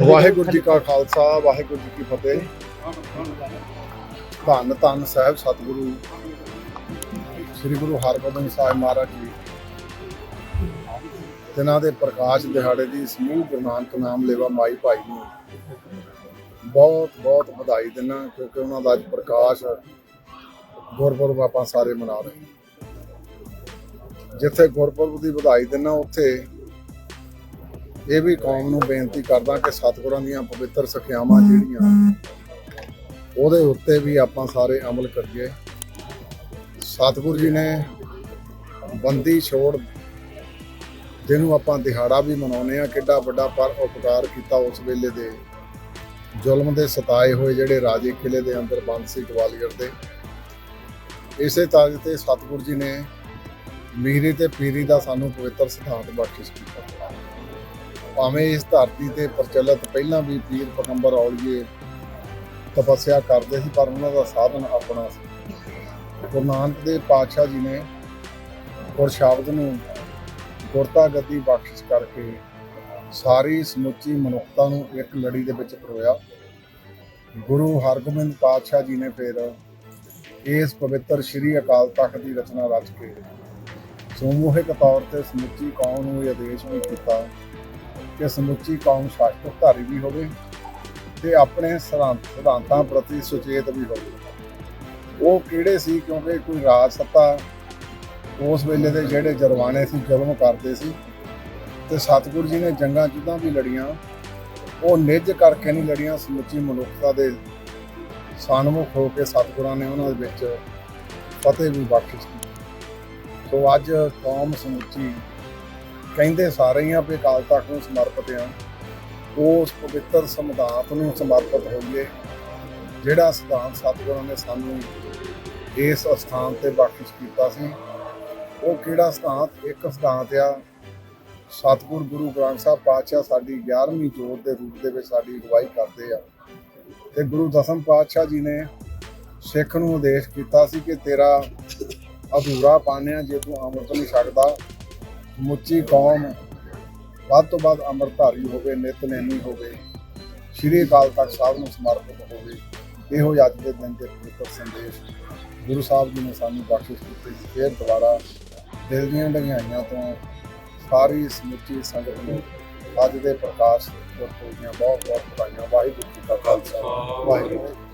ਵਾਹਿਗੁਰੂ ਜੀ ਕਾ ਖਾਲਸਾ, ਵਾਹਿਗੁਰੂ ਜੀ ਕੀ ਫਤਿਹ। ਧੰਨ ਧੰਨ ਸਾਹਿਬ ਸਤਿਗੁਰੂ, ਸ੍ਰੀ ਗੁਰੂ ਹਰਗੋਬਿੰਦ ਸਾਹਿਬ ਮਹਾਰਾਜ ਜੀ। ਜਿਨ੍ਹਾਂ ਦੇ ਪ੍ਰਕਾਸ਼ ਦਿਹਾੜੇ ਦੀ ਸਮੂਹ ਗੁਰੂ ਨਾਨਕ ਨਾਮ ਲੇਵਾ ਮਾਈ ਭਾਈ ਨੂੰ ਬਹੁਤ ਬਹੁਤ ਵਧਾਈ ਦਿੰਦਾ ਕਿਉਂਕਿ ਉਹਨਾਂ ਦਾ ਅੱਜ ਪ੍ਰਕਾਸ਼ ਗੁਰਪੁਰਬ ਆਪਾਂ ਸਾਰੇ ਮਨਾ ਰਹੇ ਜਿੱਥੇ ਗੁਰਪੁਰਬ ਦੀ ਵਧਾਈ ਦਿੰਦਾ, ਉੱਥੇ ਇਹ ਵੀ ਕੌਮ ਨੂੰ ਬੇਨਤੀ ਕਰਦਾ ਕਿ ਸਤਿਗੁਰਾਂ ਦੀਆਂ ਪਵਿੱਤਰ ਸਿੱਖਿਆਵਾਂ ਜਿਹੜੀਆਂ ਉਹਦੇ ਉੱਤੇ ਵੀ ਆਪਾਂ ਸਾਰੇ ਅਮਲ ਕਰੀਏ। ਸਤਿਗੁਰ ਜੀ ਨੇ ਬੰਦੀ ਛੋੜ ਜਿਹਨੂੰ ਆਪਾਂ ਦਿਹਾੜਾ ਵੀ ਮਨਾਉਂਦੇ ਆ ਕਿੱਡਾ ਵੱਡਾ ਪਰ ਉਪਕਾਰ ਕੀਤਾ ਉਸ ਵੇਲੇ ਦੇ ਜ਼ੁਲਮ ਦੇ ਸਤਾਏ ਹੋਏ ਜਿਹੜੇ ਰਾਜੇ ਕਿਲੇ ਦੇ ਅੰਦਰ ਬੰਦ ਸੀ ਗਵਾਲੀਅਰ ਦੇ। ਇਸੇ ਤਾਜ ਤੇ ਸਤਿਗੁਰ ਜੀ ਨੇ ਮੀਰੀ ਤੇ ਪੀਰੀ ਦਾ ਸਾਨੂੰ ਪਵਿੱਤਰ ਸਿਧਾਂਤ ਬਖਸ਼ਿਸ਼ ਕੀਤਾ। ਭਾਵੇਂ ਇਸ ਧਰਤੀ ਤੇ ਪ੍ਰਚਲਿਤ ਪਹਿਲਾਂ ਵੀ ਪੀਰ ਪਗੰਬਰ ਔਲੀਏ ਤਪੱਸਿਆ ਕਰਦੇ ਸੀ, ਪਰ ਉਹਨਾਂ ਦਾ ਸਾਧਨ ਆਪਣਾ ਸੀ। ਗੁਰੂ ਨਾਨਕ ਦੇਵ ਪਾਤਸ਼ਾਹ ਜੀ ਨੇ ਗੁਰ ਸ਼ਬਦ ਨੂੰ ਗੁਰਤਾ ਗਤੀ ਬਖਸ਼ਿਸ਼ ਕਰਕੇ ਸਾਰੀ ਸਮੁੱਚੀ ਮਨੁੱਖਤਾ ਨੂੰ ਇੱਕ ਲੜੀ ਦੇ ਵਿੱਚ ਪਰੋਇਆ। ਗੁਰੂ ਹਰਗੋਬਿੰਦ ਪਾਤਸ਼ਾਹ ਜੀ ਨੇ ਫਿਰ ਇਸ ਪਵਿੱਤਰ ਸ੍ਰੀ ਅਕਾਲ ਤਖਤ ਦੀ ਰਚਨਾ ਰਚ ਕੇ ਸਮੂਹਿਕ ਤੌਰ ਤੇ ਸਮੁੱਚੀ ਕੌਮ ਨੂੰ ਇਹ ਆਦੇਸ਼ ਵੀ ਕੀਤਾ ਕਿ ਸਮੁੱਚੀ ਕੌਮ ਸ਼ਾਸਤਰਧਾਰੀ ਵੀ ਹੋਵੇ ਤੇ ਆਪਣੇ ਸਿਧਾਂਤਾਂ ਪ੍ਰਤੀ ਸੁਚੇਤ ਵੀ ਹੋਵੇ। ਉਹ ਕਿਹੜੇ ਸੀ? ਕਿਉਂਕਿ ਕੋਈ ਰਾਜ ਸੱਤਾ ਉਸ ਵੇਲੇ ਦੇ ਜਿਹੜੇ ਜਰਵਾਣੇ ਸੀ, ਜ਼ੁਲਮ ਕਰਦੇ ਸੀ ਤੇ ਸਤਿਗੁਰੂ ਜੀ ਨੇ ਜੰਗਾਂ ਜਿੱਦਾਂ ਵੀ ਲੜੀਆਂ, ਉਹ ਨਿੱਜ ਕਰਕੇ ਨਹੀਂ ਲੜੀਆਂ, ਸਮੁੱਚੀ ਮਨੁੱਖਤਾ ਦੇ ਸਨਮੁਖ ਹੋ ਕੇ ਸਤਿਗੁਰਾਂ ਨੇ ਉਹਨਾਂ ਦੇ ਵਿੱਚ ਫਤਿਹ ਵੀ ਬਖਸ਼ਿਸ਼ ਕੀਤੀ। ਸੋ ਅੱਜ ਕੌਮ ਸਮੁੱਚੀ ਕਹਿੰਦੇ ਸਾਰੇ ਹੀ ਆ ਵੀ ਅਕਾਲ ਤਖਤ ਨੂੰ ਸਮਰਪਿਤ ਆ ਉਸ ਪਵਿੱਤਰ ਸਿਧਾਂਤ ਨੂੰ ਸਮਰਪਿਤ ਹੋਈਏ। ਜਿਹੜਾ ਸਿਧਾਂਤ ਸਤਿਗੁਰਾਂ ਨੇ ਸਾਨੂੰ ਇਸ ਅਸਥਾਨ ਤੇ ਬਖਸ਼ਿਸ਼ ਕੀਤਾ ਸੀ, ਉਹ ਕਿਹੜਾ ਸਿਧਾਂਤ ਇੱਕ ਸਿਧਾਂਤ ਆ। ਸਤਿਗੁਰ ਗੁਰੂ ਗ੍ਰੰਥ ਸਾਹਿਬ ਪਾਤਸ਼ਾਹ ਸਾਡੀ 11ਵੀਂ ਜੋਤ ਦੇ ਰੂਪ ਦੇ ਵਿੱਚ ਸਾਡੀ ਅਗਵਾਈ ਕਰਦੇ ਆ। ਤੇ ਗੁਰੂ ਦਸਮ ਪਾਤਸ਼ਾਹ ਜੀ ਨੇ ਸਿੱਖ ਨੂੰ ਉਦੇਸ਼ ਕੀਤਾ ਸੀ ਕਿ ਤੇਰਾ ਅਧੂਰਾ ਪਾਣਿਆ ਜੇ ਤੂੰ ਅੰਮ੍ਰਿਤ ਨਹੀਂ ਛਕਦਾ ਮੁੱਚੀ ਕੌਮ ਵੱਧ ਤੋਂ ਵੱਧ ਅੰਮ੍ਰਿਤਧਾਰੀ ਹੋਵੇ ਨਿਤਨੇਮੀ ਹੋਵੇ, ਸ਼੍ਰੀ ਅਕਾਲ ਤਖਤ ਸਾਹਿਬ ਨੂੰ ਸਮਰਪਿਤ ਹੋਵੇ, ਇਹੋ ਹੀ ਅੱਜ ਦੇ ਦਿਨ ਦੇ ਪਵਿੱਤਰ ਸੰਦੇਸ਼ ਗੁਰੂ ਸਾਹਿਬ ਜੀ ਨੇ ਸਾਨੂੰ ਬਖਸ਼ਿਸ਼ ਕੀਤੀ ਸੀ। ਫਿਰ ਦੁਬਾਰਾ ਦਿਲ ਦੀਆਂ ਡੰਗਾਈਆਂ ਤੋਂ ਸਾਰੀ ਸਮੁੱਚੀ ਸੰਗਤ ਨੂੰ ਅੱਜ ਦੇ ਪ੍ਰਕਾਸ਼ ਗੁਰਪੁਰਬ ਦੀਆਂ ਬਹੁਤ ਬਹੁਤ ਵਧਾਈਆਂ। ਵਾਹਿਗੁਰੂ ਜੀ ਕਾ ਖਾਲਸਾ, ਵਾਹਿਗੁਰੂ ਜੀ